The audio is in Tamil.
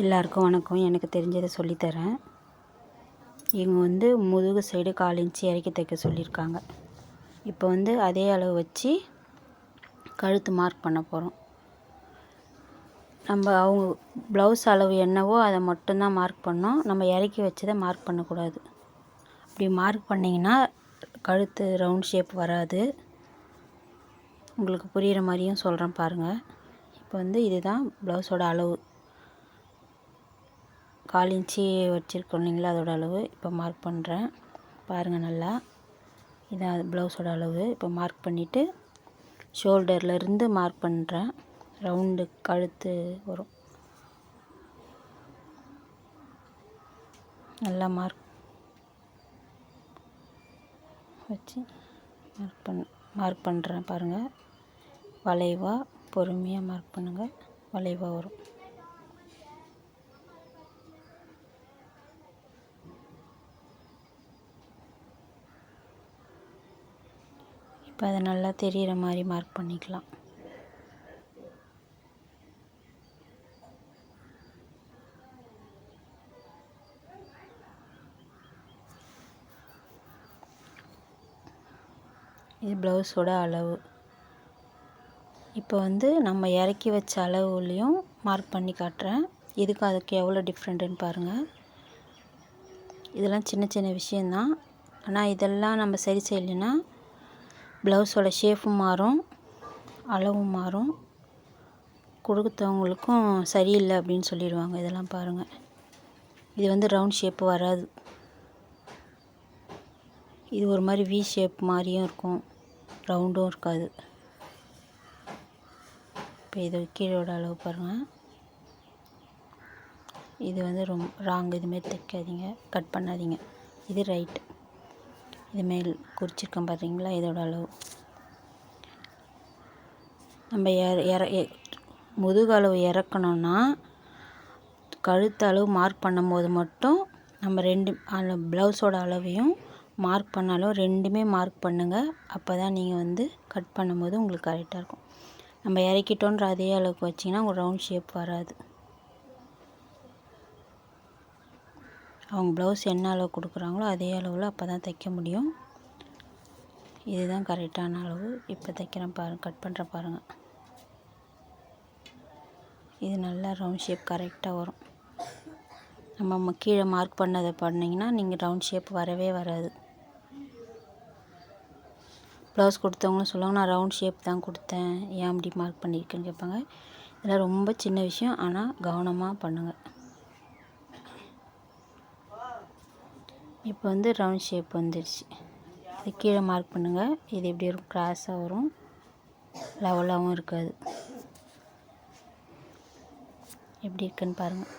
எல்லாருக்கும் வணக்கம். எனக்கு தெரிஞ்சதை சொல்லித்தரேன். இவங்க வந்து முதுகு சைடு கால் இன்ச்சு இறக்கி தைக்க சொல்லியிருக்காங்க. இப்போ வந்து அதே அளவு வச்சு கழுத்து மார்க் பண்ண போகிறோம் நம்ம அவங்க ப்ளவுஸ் அளவு என்னவோ அதை மட்டும்தான் மார்க் பண்ணோம். நம்ம இறக்கி வச்சதை மார்க் பண்ணக்கூடாது. அப்படி மார்க் பண்ணிங்கன்னா கழுத்து ரவுண்ட் ஷேப் வராது. உங்களுக்கு புரிகிற மாதிரியும் சொல்கிறேன் பாருங்கள் இப்போ வந்து இதுதான் ப்ளவுஸோட அளவு. கால் இன்ச்சி வச்சுருக்கோம் இல்லைங்களா அதோடய அளவு. இப்போ மார்க் பண்ணுறேன் பாருங்கள் நல்லா. இதான் ப்ளவுஸோட அளவு. இப்போ மார்க் பண்ணிவிட்டு ஷோல்டர்லேருந்து மார்க் பண்ணுறேன் ரவுண்டு கழுத்து வரும். நல்லா மார்க் வச்சு மார்க் பண்ண மார்க் பண்ணுறேன் பாருங்கள் வளைவாக பொறுமையாக மார்க் பண்ணுங்கள் வளைவாக வரும். இப்போ அதை நல்லா தெரிகிற மாதிரி மார்க் பண்ணிக்கலாம். இது ப்ளவுஸோட அளவு. இப்போ வந்து நம்ம இறக்கி வச்ச அளவுலேயும் மார்க் பண்ணி காட்டுறேன். இதுக்கு அதுக்கு எவ்வளோ டிஃப்ரெண்ட்டுன்னு பாருங்கள் இதெல்லாம் சின்ன சின்ன விஷயந்தான் ஆனால் இதெல்லாம் நம்ம சரி செய்யலைன்னா ப்ளவுஸோட ஷேஃபும் மாறும் அளவும் மாறும். கொடுத்தவங்களுக்கும் சரியில்லை அப்படின்னு சொல்லிடுவாங்க. இதெல்லாம் பாருங்கள் இது வந்து ரவுண்ட் ஷேப்பு வராது. இது ஒரு மாதிரி வி ஷேப் மாதிரியும் இருக்கும். ரவுண்டும் இருக்காது. இப்போ இது கீழோட அளவு பாருங்கள் இது வந்து ரொம்ப ராங் இதுமாரி தைக்காதீங்க. கட் பண்ணாதீங்க. இது ரைட்டு இதுமாரி குறிச்சிருக்கேன் பார்த்தீங்களா இதோட அளவு. நம்ம இற இற முதுகளவு இறக்கணுன்னா கழுத்து அளவு மார்க் பண்ணும்போது மட்டும் நம்ம ரெண்டு அந்த ப்ளவுஸோட அளவையும் மார்க் பண்ணாலும் ரெண்டுமே மார்க் பண்ணுங்கள் அப்போ தான் நீங்கள் வந்து கட் பண்ணும்போது உங்களுக்கு கரெக்டாக இருக்கும். நம்ம இறக்கிட்டோன்ற அதே அளவுக்கு வச்சிங்கன்னா உங்களுக்கு ரவுண்ட் ஷேப் வராது. அவங்க ப்ளவுஸ் என்ன அளவு கொடுக்குறாங்களோ அதே அளவில் அப்போ தான் தைக்க முடியும். இதுதான் கரெக்டான அளவு. இப்போ தைக்கிறேன் பாருங்கள் கட் பண்ணுற பாருங்கள் இது நல்லா ரவுண்ட் ஷேப் கரெக்டாக வரும். நம்ம கீழே மார்க் பண்ணதை பண்ணிங்கன்னா நீங்கள் ரவுண்ட் ஷேப் வரவே வராது. ப்ளவுஸ் கொடுத்தவங்களும் சொல்லுவாங்க நான் ரவுண்ட் ஷேப் தான் கொடுத்தேன். ஏன் அப்படி மார்க் பண்ணியிருக்கேன்னு கேட்பாங்க. இதெல்லாம் ரொம்ப சின்ன விஷயம். ஆனால் கவனமாக பண்ணுங்கள் இப்போ வந்து ரவுண்ட் ஷேப் வந்துடுச்சு இது கீழே மார்க் பண்ணுங்கள் இது எப்படி இருக்கும் கிராஸாக வரும். லெவலாகவும் இருக்காது. எப்படி இருக்குன்னு பாருங்கள்